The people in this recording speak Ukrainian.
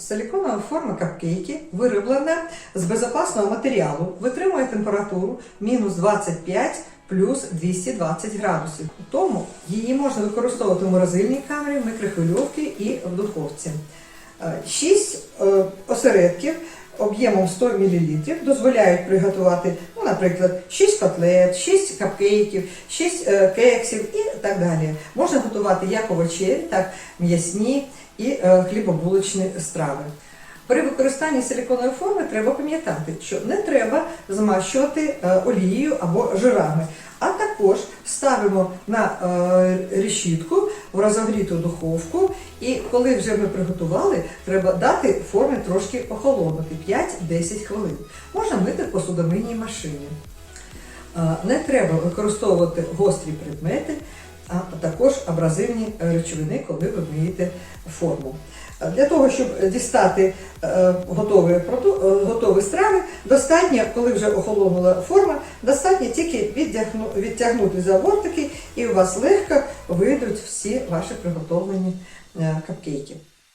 Силіконова форма капкейки вироблена з безопасного матеріалу, витримує температуру мінус 25 плюс 220 градусів. Тому її можна використовувати в морозильній камері, в мікрохвильовці і в духовці. Е, Шість е, осередків об'ємом 100 мл дозволяють приготувати, ну, наприклад, 6 котлет, 6 капкейків, 6 е, кексів і так далі. Можна готувати як овочеві, так м'ясні і е, хлібобулочні страви. При використанні силіконової форми треба пам'ятати, що не треба змащувати е, олією або жирами, а також ставимо на е, решітку в розогріту духовку, і коли вже ми приготували, треба дати формі трошки охолонути 5-10 хвилин. Можна мити в посудомийній машині. Не треба використовувати гострі предмети, також абразивні е, речовини, коли ви миєте форму. Е, Для того, щоб дістати е, готові, готові страви, достатньо, коли вже охолонула форма, достатньо тільки відтягнути за бортики, і у вас легко вийдуть всі ваші приготовлені капкейки.